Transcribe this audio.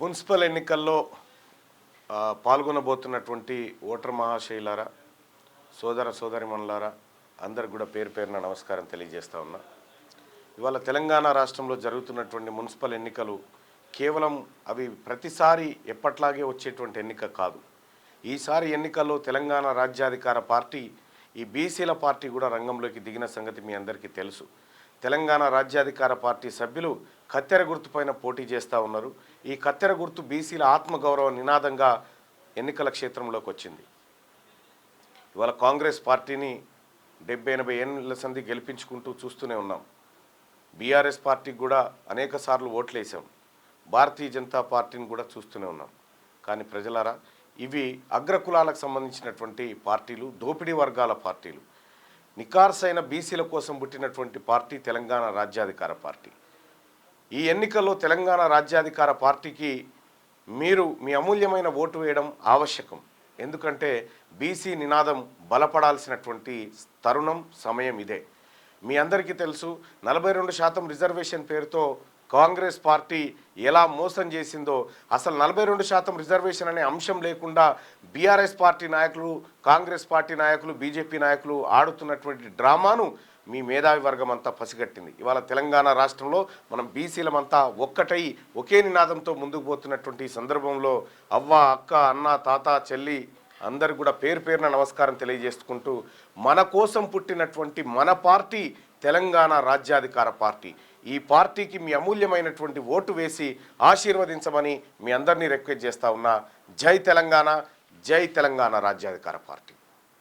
Municipal ఎన్నికల్లో పాల్గొనబోతున్నటువంటి voter మహాశైలారా సోదర సోదరిమణులారా అందరికి కూడా పేరు పేరున నమస్కారం తెలియజేస్తా ఉన్నా. ఇవాళ తెలంగాణ రాష్ట్రంలో జరుగుతున్నటువంటి మున్సిపల్ ఎన్నికలు కేవలం అవి ప్రతిసారి ఎప్పట్లాగే వచ్చేటువంటి ఎన్నిక కాదు. ఈసారి ఎన్నికల్లో తెలంగాణ రాజ్యాధికార పార్టీ ఈ బీసీల పార్టీ కూడా రంగంలోకి దిగిన సంగతి మీ అందరికీ తెలుసు. తెలంగాణ రాజ్యాధికార పార్టీ సభ్యులు కత్తెర గుర్తుపైన పోటీ చేస్తూ ఉన్నారు. ఈ కత్తెర గుర్తు బీసీల ఆత్మగౌరవ నినాదంగా ఎన్నికల క్షేత్రంలోకి వచ్చింది. ఇవాళ కాంగ్రెస్ పార్టీని డెబ్బై ఎనభై ఏళ్ళ సంధి గెలిపించుకుంటూ చూస్తూనే ఉన్నాం. బీఆర్ఎస్ పార్టీకి కూడా అనేక సార్లు ఓట్లేసాం. భారతీయ జనతా పార్టీని కూడా చూస్తూనే ఉన్నాం. కానీ ప్రజలారా ఇవి అగ్రకులాలకు సంబంధించినటువంటి పార్టీలు దోపిడీ వర్గాల పార్టీలు. నికార్సైన బీసీల కోసం పుట్టినటువంటి పార్టీ తెలంగాణ రాజ్యాధికార పార్టీ. ఈ ఎన్నికల్లో తెలంగాణ రాజ్యాధికార పార్టీకి మీరు మీ అమూల్యమైన ఓటు వేయడం ఆవశ్యకం. ఎందుకంటే బీసీ నినాదం బలపడాల్సినటువంటి తరుణం సమయం ఇదే. మీ అందరికీ తెలుసు నలభై రెండు శాతం రిజర్వేషన్ పేరుతో కాంగ్రెస్ పార్టీ ఎలా మోసం చేసిందో అసలు నలభై రెండు శాతం రిజర్వేషన్ అనే అంశం లేకుండా బీఆర్ఎస్ పార్టీ నాయకులు కాంగ్రెస్ పార్టీ నాయకులు బీజేపీ నాయకులు ఆడుతున్నటువంటి డ్రామాను మీ మేధావి వర్గం అంతా పసిగట్టింది. ఇవాళ తెలంగాణ రాష్ట్రంలో మనం బీసీలమంతా ఒక్కటై ఒకే నినాదంతో ముందుకు పోతున్నటువంటి సందర్భంలో అవ్వ అక్క అన్న తాత చెల్లి అందరికి కూడా పేరు పేరున నమస్కారం తెలియజేసుకుంటూ మన కోసం పుట్టినటువంటి మన పార్టీ తెలంగాణ రాజ్యాధికార పార్టీ. ఈ పార్టీకి మీ అమూల్యమైనటువంటి ఓటు వేసి ఆశీర్వదించమని మీ అందరినీ రిక్వెస్ట్ చేస్తా ఉన్నా. జై తెలంగాణ జై తెలంగాణ రాజ్యాధికార పార్టీ.